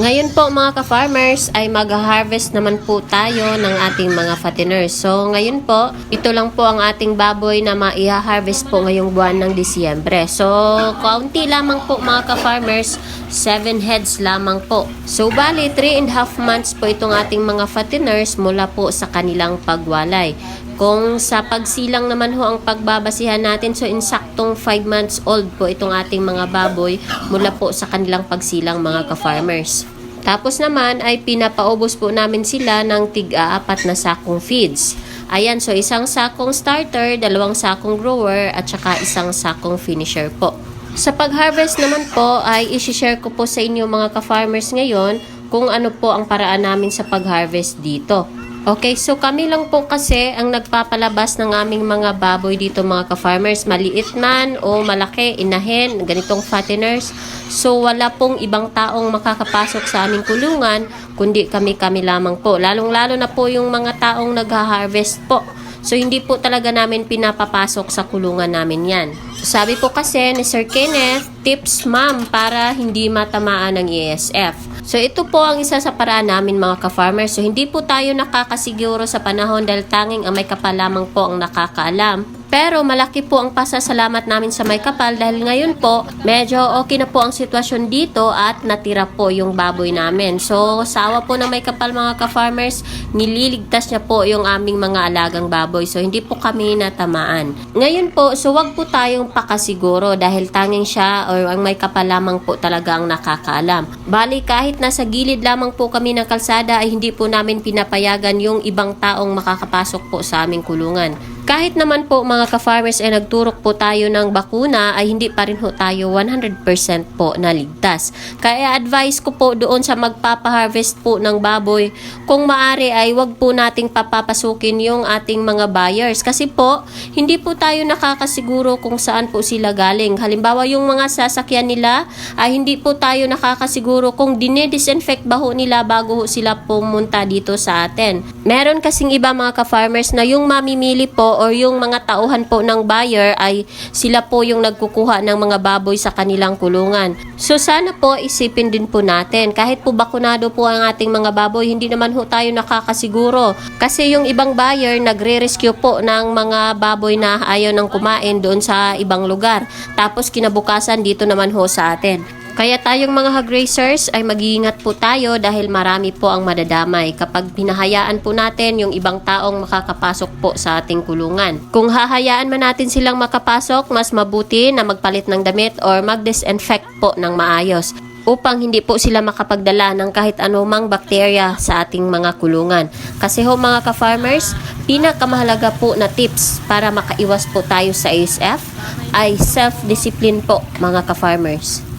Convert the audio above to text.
Ngayon po mga ka-farmers ay mag-harvest naman po tayo ng ating mga fatteners. So ngayon po, ito lang po ang ating baboy na maiha-harvest po ngayong buwan ng Disyembre. So kaunti lamang po mga ka-farmers, 7 heads lamang po. So bali 3 and half months po itong ating mga fatteners mula po sa kanilang pagwalay. Kung sa pagsilang naman ho ang pagbabasihan natin, so insaktong 5 months old po itong ating mga baboy mula po sa kanilang pagsilang mga ka-farmers. Tapos naman ay pinapaubos po namin sila ng tig-aapat na sakong feeds. Ayan, so isang sakong starter, dalawang sakong grower, at saka isang sakong finisher po. Sa pag-harvest naman po ay isi-share ko po sa inyo mga ka-farmers ngayon kung ano po ang paraan namin sa pag-harvest dito. Okay, so kami lang po kasi ang nagpapalabas ng aming mga baboy dito mga ka-farmers. Maliit man o malaki, inahin, ganitong fatteners. So wala pong ibang taong makakapasok sa aming kulungan, kundi kami-kami lamang po. Lalong-lalo na po yung mga taong nagha-harvest po. So hindi po talaga namin pinapapasok sa kulungan namin yan. Sabi po kasi ni Sir Kenneth, tips ma'am para hindi matamaan ng ESF. So ito po ang isa sa paraan namin mga ka-farmers. So hindi po tayo nakakasiguro sa panahon dahil tanging ang may kapal lamang po ang nakakaalam. Pero malaki po ang pasasalamat namin sa may kapal dahil ngayon po medyo okay na po ang sitwasyon dito at natira po yung baboy namin. So sawa po ng may kapal mga ka-farmers, nililigtas niya po yung aming mga alagang baboy. So hindi po kami natamaan. Ngayon po, so wag po tayong pakasiguro dahil tanging siya or ang may kapal lamang po talaga ang nakakaalam. Bali kahit nasa gilid lamang po kami ng kalsada ay hindi po namin pinapayagan yung ibang taong makakapasok po sa aming kulungan. Kahit naman po mga ka-farmers ay nagturok po tayo ng bakuna ay hindi pa rin ho tayo 100% po naligtas. Kaya advice ko po doon sa magpapaharvest po ng baboy, kung maari ay wag po nating papapasukin yung ating mga buyers. Kasi po, hindi po tayo nakakasiguro kung saan po sila galing. Halimbawa yung mga sasakyan nila ay hindi po tayo nakakasiguro kung dine-disinfect ba ho nila bago ho sila pumunta dito sa atin. Meron kasing iba mga ka-farmers na yung mamimili po or yung mga tauhan po ng buyer ay sila po yung nagkukuha ng mga baboy sa kanilang kulungan. So sana po isipin din po natin kahit po bakunado po ang ating mga baboy hindi naman ho tayo nakakasiguro kasi yung ibang buyer nagre-rescue po ng mga baboy na ayaw nang kumain doon sa ibang lugar. Tapos kinabukasan dito naman ho sa atin. Kaya tayong mga hog racers ay mag-iingat po tayo dahil marami po ang madadamay kapag pinahayaan po natin yung ibang taong makakapasok po sa ating kulungan. Kung hahayaan man natin silang makapasok, mas mabuti na magpalit ng damit or mag-disinfect po ng maayos upang hindi po sila makapagdala ng kahit anumang bakterya sa ating mga kulungan. Kasi ho mga ka-farmers, pinakamahalaga po na tips para makaiwas po tayo sa ASF ay self-discipline po mga ka-farmers.